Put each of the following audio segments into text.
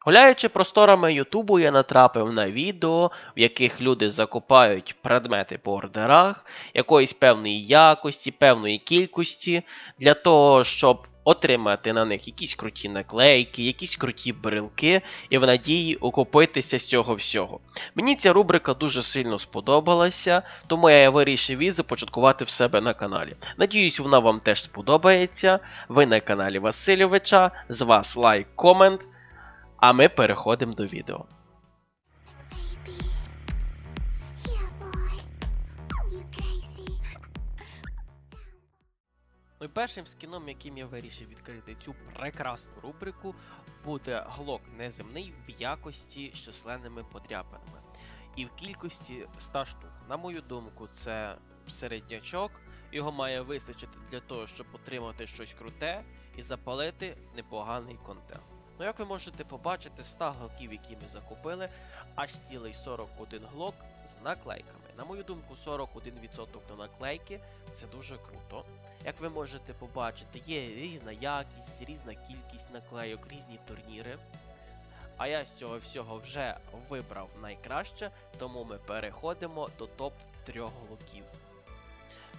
Гуляючи просторами Ютубу, я натрапив на відео, в яких люди закупають предмети по ордерах якоїсь певної якості, певної кількості, для того, щоб отримати на них якісь круті наклейки, якісь круті брелки, і в надії окупитися з цього всього. Мені ця рубрика дуже сильно сподобалася, тому я вирішив її започаткувати в себе на каналі. Надіюсь, вона вам теж сподобається. Ви на каналі Васильовича, з вас лайк, комент. А ми переходимо до відео. Ну і першим скіном, яким я вирішив відкрити цю прекрасну рубрику, буде глок неземний в якості з численними подряпинами. І в кількості 100 штук. На мою думку, це середнячок. Його має вистачити для того, щоб отримати щось круте і запалити непоганий контент. Ну, як ви можете побачити, 100 глоків, які ми закупили, аж цілий 41 глок з наклейками. На мою думку, 41% на наклейки це дуже круто. Як ви можете побачити, є різна якість, різна кількість наклейок, різні турніри. А я з цього всього вже вибрав найкраще, тому ми переходимо до топ 3 глоків.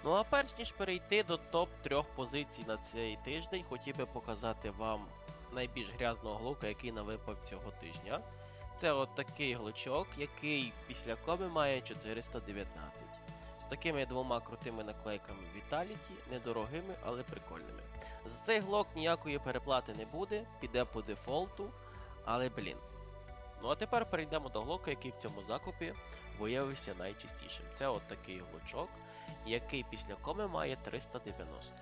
Ну а перш ніж перейти до топ 3 позицій на цей тиждень, хотів би показати вам найбільш грязного глука, який нам випав цього тижня. Це от такий глучок, який після коми має 419. З такими двома крутими наклейками Vitality, недорогими, але прикольними. За цей глок ніякої переплати не буде, піде по дефолту, але блін. Ну а тепер перейдемо до глока, який в цьому закупі виявився найчастішим. Це от такий глучок, який після коми має 390.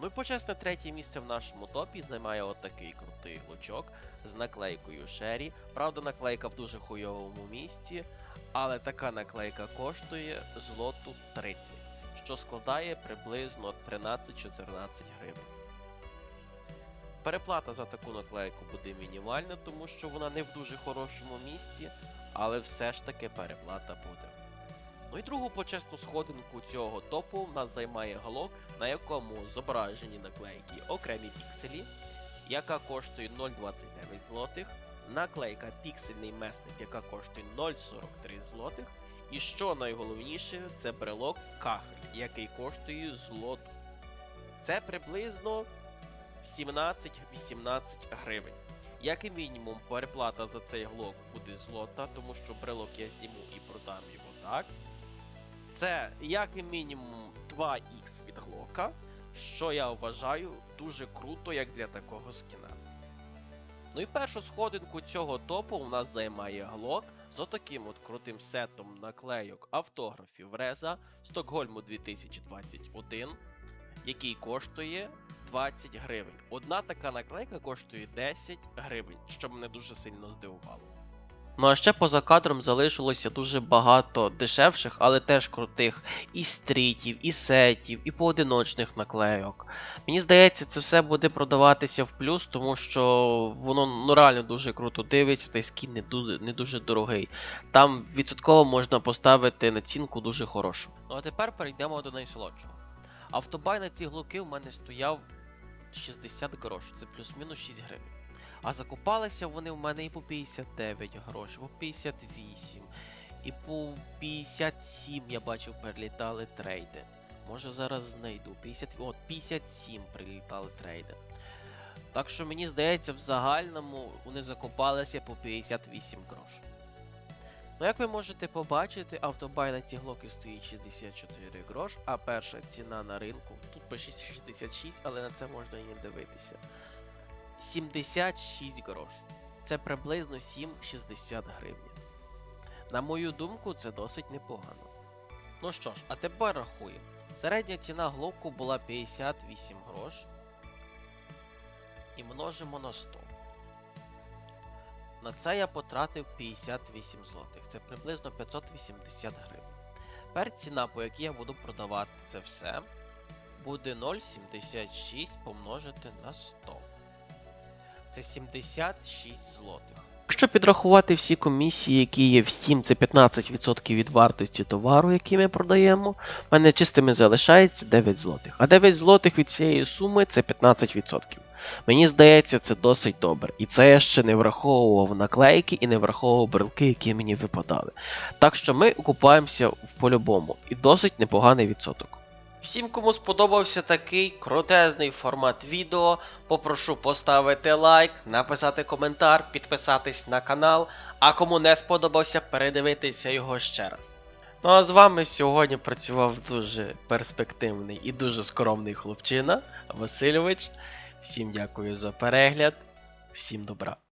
Ну і почесне третє місце в нашому топі займає от такий крутий глучок з наклейкою Sherry. Правда, наклейка в дуже хуйовому місці, але така наклейка коштує злоту 30, що складає приблизно 13-14 гривень. Переплата за таку наклейку буде мінімальна, тому що вона не в дуже хорошому місці, але все ж таки переплата буде. Ну і другу почесну сходинку цього топу в нас займає глок, на якому зображені наклейки окремі пікселі, яка коштує 0,29 злотих, наклейка Піксельний месник, яка коштує 0,43 злотих. І що найголовніше, це брелок кахель, який коштує злоту. Це приблизно 17-18 гривень. Як і мінімум, переплата за цей глок буде злота, тому що брелок я зніму і продам його так. Це як і мінімум 2х від глока, що я вважаю дуже круто, як для такого скіна. Ну і першу сходинку цього топу у нас займає глок з отаким от крутим сетом наклейок автографів Реза Стокгольму 2021, який коштує 20 гривень. Одна така наклейка коштує 10 гривень, що мене дуже сильно здивувало. Ну а ще поза кадром залишилося дуже багато дешевших, але теж крутих і стрітів, і сетів, і поодиночних наклейок. Мені здається, це все буде продаватися в плюс, тому що воно ну, реально дуже круто дивиться, та скін не дуже, не дуже дорогий. Там відсотково можна поставити націнку дуже хорошу. Ну а тепер перейдемо до найсолодшого. Автобай на ці глуки в мене стояв 60 грош, це плюс-мінус 6 гривень. А закупалися вони в мене і по 59 грошей, по 58, і по 57 я бачив перелітали трейди. Може зараз знайду. 50, от 57 прилітали трейди. Так що мені здається, в загальному вони закупалися по 58 грош. Ну, як ви можете побачити, автобай на ці глоки стоїть 64 грош, а перша ціна на ринку, тут пише 66, але на це можна і не дивитися. 76 грош. Це приблизно 7,60 гривень. На мою думку, це досить непогано. Ну що ж, а тепер рахуємо. Середня ціна глоку була 58 грош. І множимо на 100. На це я потратив 58 злотих. Це приблизно 580 гривень. Тепер ціна, по якій я буду продавати це все, буде 0,76 помножити на 100 це 76 злотих. Якщо підрахувати всі комісії, які є в Steam, це 15% від вартості товару, який ми продаємо, в мене чистими залишається 9 злотих. А 9 злотих від цієї суми це 15%. Мені здається, це досить добре. І це я ще не враховував наклейки і не враховував брелки, які мені випадали. Так що ми окупаємося в по-любому і досить непоганий відсоток. Всім, кому сподобався такий крутезний формат відео, попрошу поставити лайк, написати коментар, підписатись на канал, а кому не сподобався, передивитися його ще раз. Ну а з вами сьогодні працював дуже перспективний і дуже скромний хлопчина Васильович. Всім дякую за перегляд, всім добра.